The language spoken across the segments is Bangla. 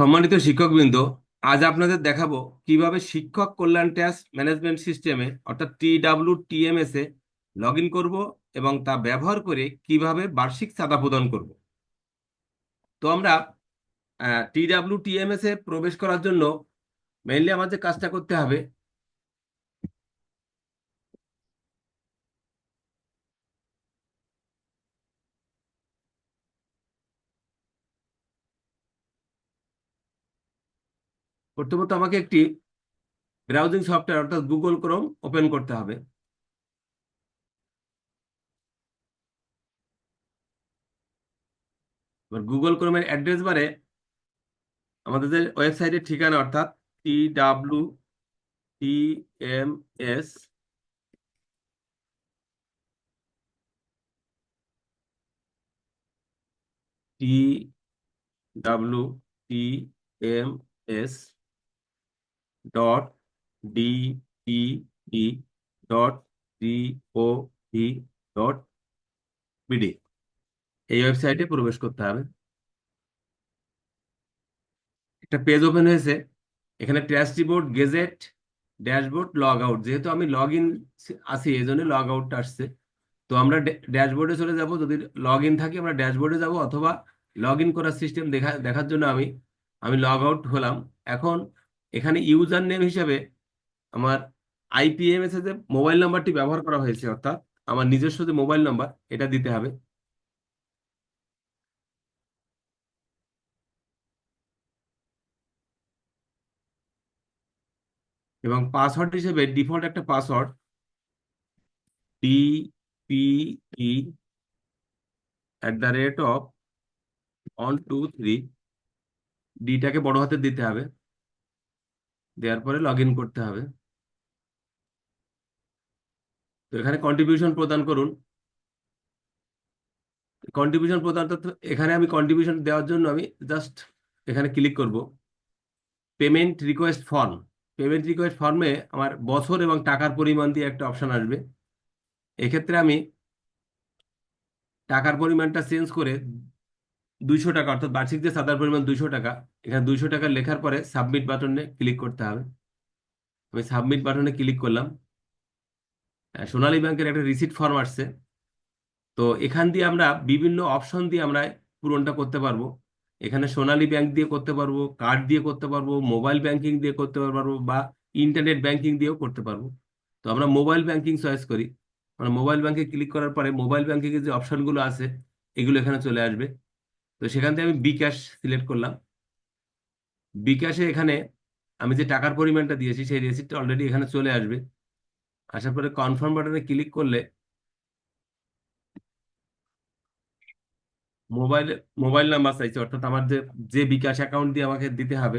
সম্মানিত শিক্ষকবৃন্দ, আজ আপনাদের দেখাবো কীভাবে শিক্ষক কল্যাণ ট্যাক্স ম্যানেজমেন্ট সিস্টেমে, অর্থাৎ টিডাব্লিউ টিএমএস এ লগ ইন করব এবং তা ব্যবহার করে কীভাবে বার্ষিক চাঁদা প্রদান করব। তো আমরা টিডাব্লিউ টিএমএস এ প্রবেশ করার জন্য মেইনলি আমাদের কাজটা করতে হবে প্রথমত আমাকে একটি ব্রাউজিং সফটওয়্যার অর্থাৎ গুগল ক্রোম ওপেন করতে হবে। এবার গুগল ক্রোমের অ্যাড্রেস বারে আমাদের যে ওয়েবসাইটের ঠিকানা, অর্থাৎ T W T M S T W T M S dot DPE dot GOV dot BD এই ওয়েবসাইটে প্রবেশ করতে হবে। একটা পেজ ওপেন হয়েছে। এখানে trash report gazette, dashboard log out যেহেতু আমি লগ ইন আছি, এই জন্য লগ আউটটা আসছে। তো আমরা ড্যাশবোর্ডে চলে যাব। যদি লগ ইন থাকি, আমরা ড্যাশবোর্ডে যাব অথবা লগ ইন করার সিস্টেম দেখা, দেখার জন্য আমি আমি লগ আউট হলাম। এখন এখানে ইউজার নেম হিসেবে আমার আইপিএমএস এর যে মোবাইল নাম্বারটি ব্যবহার করা হয়েছে, অর্থাৎ আমার নিজস্ব যে মোবাইল নাম্বার এটা দিতে হবে। এবং পাসওয়ার্ড হিসেবে ডিফল্ট একটা password D P E at the rate of one two three ডিটাকে বড় হাতে দিতে হবে। দেওয়ার পরে লগ ইন করতে হবে। তো এখানে কন্ট্রিবিউশন প্রদান করুন। কন্ট্রিবিউশন প্রদান এখানে আমি কন্ট্রিবিউশন দেওয়ার জন্য আমি জাস্ট এখানে ক্লিক করব। Payment request form payment request ফর্মে আমার বছর এবং টাকার পরিমাণ দিয়ে একটা অপশন আসবে। এক্ষেত্রে আমি টাকার পরিমাণটা চেঞ্জ করে দুইশো টাকা, অর্থাৎ বার্ষিক যে সাদার পরিমাণ দুইশো টাকা, এখানে দুইশো টাকা লেখার পরে সাবমিট বাটনে ক্লিক করতে হবে। আমি সাবমিট বাটনে ক্লিক করলাম। সোনালী ব্যাংকের একটা রিসিট ফর্ম আসছে। তো এখান দিয়ে আমরা বিভিন্ন অপশন দিয়ে আমরা পূরণটা করতে পারব। এখানে সোনালী ব্যাংক দিয়ে করতে পারব কার্ড দিয়ে করতে পারব মোবাইল ব্যাংকিং দিয়ে করতে পারব বা ইন্টারনেট ব্যাংকিং দিয়েও করতে পারব। তো আমরা মোবাইল ব্যাংকিং চয়েস করি। আমরা মোবাইল ব্যাংকে ক্লিক করার পরে মোবাইল ব্যাংকিংয়ের যে অপশনগুলো আছে, এগুলো এখানে চলে আসবে। তো সেখান থেকে আমি বিকাশ সিলেক্ট করলাম। বিকাশে এখানে আমি যে টাকার পরিমাণটা দিয়েছি, সেই রেসিপ্টটা অলরেডি এখানে চলে আসবে। আসার পরে কনফার্ম বাটনে ক্লিক করলে মোবাইল মোবাইল নাম্বার চাইছে অর্থাৎ আমার যে যে বিকাশ অ্যাকাউন্ট দিয়ে আমাকে দিতে হবে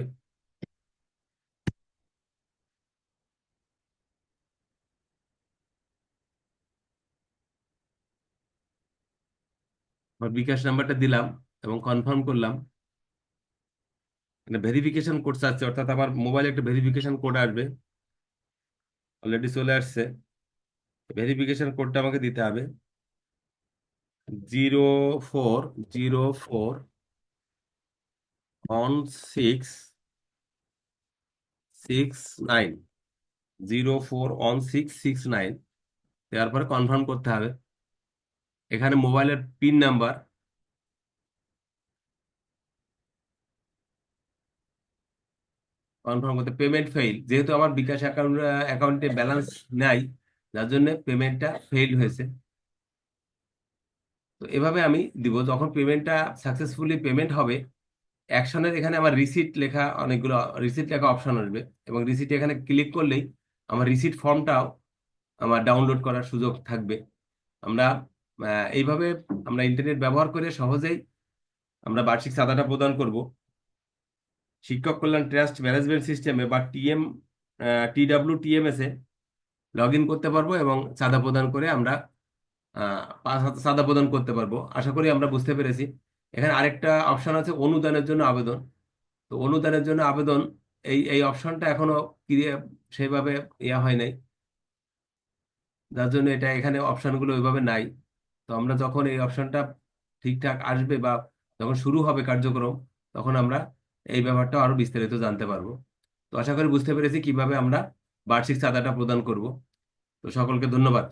বিকাশ নাম্বারটা দিলাম। এবং কনফার্ম করলাম। ভেরিফিকেশন কোড চাচ্ছে, অর্থাৎ আমার মোবাইলে একটা ভেরিফিকেশন কোড আসবে। অলরেডি চলে আসছে। ভেরিফিকেশন কোডটা আমাকে দিতে হবে। Zero four zero four one six six nine zero four one six six nine দেওয়ার পরে কনফার্ম করতে হবে। এখানে মোবাইলের পিন নাম্বার কনফার্ম করতে পেমেন্ট ফেইল যেহেতু আমার বিকাশ অ্যাকাউন্ট অ্যাকাউন্টে ব্যালেন্স নাই, যার জন্য পেমেন্টটা ফেইল হয়েছে। তো এভাবে আমি দিব। যখন পেমেন্টটা সাকসেসফুলি পেমেন্ট হবে অ্যাকশনের এখানে আমার রিসিট লেখা অনেকগুলো রিসিট লেখা অপশন আসবে। এবং রিসিট এখানে ক্লিক করলেই আমার রিসিট ফর্মটাও আমার ডাউনলোড করার সুযোগ থাকবে। আমরা এইভাবে আমরা ইন্টারনেট ব্যবহার করে সহজেই আমরা বার্ষিক চাঁদাটা প্রদান করব। শিক্ষক কল্যাণ ট্রাস্ট ম্যানেজমেন্ট সিস্টেমে বা TM TW TMS log in করতে পারব এবং চাঁদা প্রদান করে আমরা চাঁদা প্রদান করতে পারব। আশা করি আমরা বুঝতে পেরেছি। এখানে আরেকটা অপশান আছে অনুদানের জন্য আবেদন। তো অনুদানের জন্য আবেদন, এই এই অপশনটা এখনও সেইভাবে ইয়া হয় নাই। যার জন্য এটা এখানে অপশানগুলো ওইভাবে নাই। তো আমরা যখন এই অপশানটা ঠিকঠাক আসবে বা যখন শুরু হবে কার্যক্রম, তখন আমরা এই ব্যাপারটা আরও বিস্তারিত জানতে পারব। তো আশা করি বুঝতে পেরেছি কীভাবে আমরা বার্ষিক চাঁদাটা প্রদান করব। তো সকলকে ধন্যবাদ।